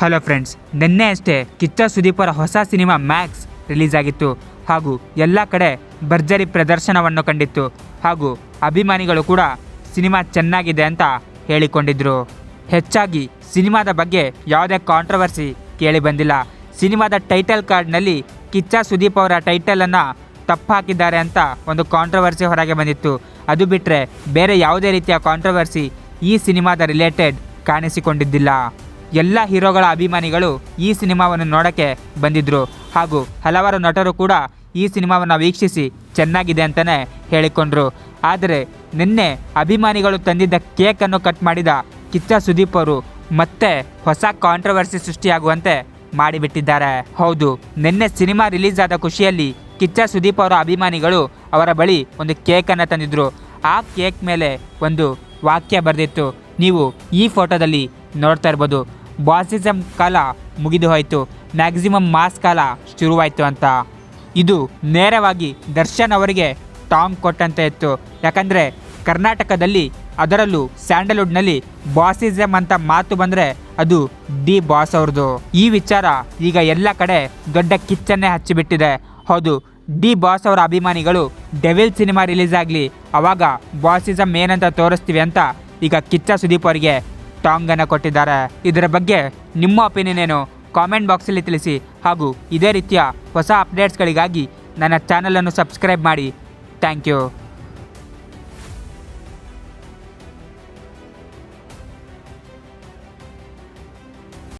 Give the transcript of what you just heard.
Hello friends, ನಿನ್ನೆ ಅಷ್ಟೇ ಕಿಚ್ಚ ಸುದೀಪರ ಹೊಸ ಸಿನಿಮಾ ಮ್ಯಾಕ್ಸ್ ರಿಲೀಸ್ ಆಗಿತ್ತು ಹಾಗೂ ಎಲ್ಲ ಕಡೆ ಭರ್ಜರಿ ಪ್ರದರ್ಶನವನ್ನು ಕಂಡಿತ್ತು. ಹಾಗೂ ಅಭಿಮಾನಿಗಳು ಕೂಡ ಸಿನಿಮಾ ಚೆನ್ನಾಗಿದೆ ಅಂತ ಹೇಳಿಕೊಂಡಿದ್ರು. ಹೆಚ್ಚಾಗಿ ಸಿನಿಮಾದ ಬಗ್ಗೆ ಯಾವುದೇ ಕಾಂಟ್ರವರ್ಸಿ ಕೇಳಿ ಬಂದಿಲ್ಲ. ಸಿನಿಮಾದ ಟೈಟಲ್ ಕಾರ್ಡ್ನಲ್ಲಿ ಕಿಚ್ಚ ಸುದೀಪ್ ಅವರ ಟೈಟಲನ್ನು ತಪ್ಪು ಹಾಕಿದ್ದಾರೆ ಅಂತ ಒಂದು ಕಾಂಟ್ರವರ್ಸಿ ಹೊರಗೆ ಬಂದಿತ್ತು. ಅದು ಬಿಟ್ಟರೆ ಬೇರೆ ಯಾವುದೇ ರೀತಿಯ ಕಾಂಟ್ರವರ್ಸಿ ಈ ಸಿನಿಮಾದ ರಿಲೇಟೆಡ್ ಕಾಣಿಸಿಕೊಂಡಿದ್ದಿಲ್ಲ. ಎಲ್ಲ ಹೀರೋಗಳ ಅಭಿಮಾನಿಗಳು ಈ ಸಿನಿಮಾವನ್ನು ನೋಡೋಕ್ಕೆ ಬಂದಿದ್ದರು ಹಾಗೂ ಹಲವಾರು ನಟರು ಕೂಡ ಈ ಸಿನಿಮಾವನ್ನು ವೀಕ್ಷಿಸಿ ಚೆನ್ನಾಗಿದೆ ಅಂತಲೇ ಹೇಳಿಕೊಂಡ್ರು. ಆದರೆ ನಿನ್ನೆ ಅಭಿಮಾನಿಗಳು ತಂದಿದ್ದ ಕೇಕನ್ನು ಕಟ್ ಮಾಡಿದ ಕಿಚ್ಚ ಸುದೀಪ್ ಅವರು ಮತ್ತೆ ಹೊಸ ಕಾಂಟ್ರವರ್ಸಿ ಸೃಷ್ಟಿಯಾಗುವಂತೆ ಮಾಡಿಬಿಟ್ಟಿದ್ದಾರೆ. ಹೌದು, ನಿನ್ನೆ ಸಿನಿಮಾ ರಿಲೀಸ್ ಆದ ಖುಷಿಯಲ್ಲಿ ಕಿಚ್ಚ ಸುದೀಪ್ ಅವರ ಅಭಿಮಾನಿಗಳು ಅವರ ಬಳಿ ಒಂದು ಕೇಕನ್ನು ತಂದಿದ್ದರು ಆ ಕೇಕ್ ಮೇಲೆ ಒಂದು ವಾಕ್ಯ ಬರೆದಿತ್ತು. ನೀವು ಈ ಫೋಟೋದಲ್ಲಿ ನೋಡ್ತಾ ಇರ್ಬೋದು. ಬಾಸಿಸಮ್ ಕಾಲ ಮುಗಿದು ಹೋಯಿತು. ಮ್ಯಾಕ್ಸಿಮಮ್ ಮಾಸ್ ಕಾಲ ಶುರುವಾಯಿತು ಅಂತ. ಇದು ನೇರವಾಗಿ ದರ್ಶನ್ ಅವರಿಗೆ ಟಾಂಗ್ ಕೊಟ್ಟಂತೆ ಇತ್ತು. ಯಾಕಂದರೆ ಕರ್ನಾಟಕದಲ್ಲಿ ಅದರಲ್ಲೂ ಸ್ಯಾಂಡಲ್ವುಡ್ನಲ್ಲಿ ಬಾಸಿಸಮ್ ಅಂತ ಮಾತು ಬಂದರೆ ಅದು ಡಿ ಬಾಸ್ ಅವ್ರದ್ದು. ಈ ವಿಚಾರ ಈಗ ಎಲ್ಲ ಕಡೆ ದೊಡ್ಡ ಕಿಚ್ಚನ್ನೇ ಹಚ್ಚಿಬಿಟ್ಟಿದೆ. ಹೌದು ಡಿ ಬಾಸ್ ಅವರ ಅಭಿಮಾನಿಗಳು ಡೆವಿಲ್ ಸಿನಿಮಾ ರಿಲೀಸ್ ಆಗಲಿ ಆವಾಗ ಬಾಸಿಸಮ್ ಏನಂತ ತೋರಿಸ್ತೀವಿ ಅಂತ ಈಗ ಕಿಚ್ಚ ಸುದೀಪ್ ಅವರಿಗೆ ಟಾಂಗನ್ನು ಕೊಟ್ಟಿದ್ದಾರೆ. ಇದರ ಬಗ್ಗೆ ನಿಮ್ಮ ಒಪಿನಿಯನ್ ಏನು? ಕಾಮೆಂಟ್ ಬಾಕ್ಸಲ್ಲಿ ತಿಳಿಸಿ. ಹಾಗೂ ಇದೇ ರೀತಿಯ ಹೊಸ ಅಪ್ಡೇಟ್ಸ್ಗಳಿಗಾಗಿ ನನ್ನ ಚಾನಲನ್ನು ಸಬ್ಸ್ಕ್ರೈಬ್ ಮಾಡಿ. Thank you.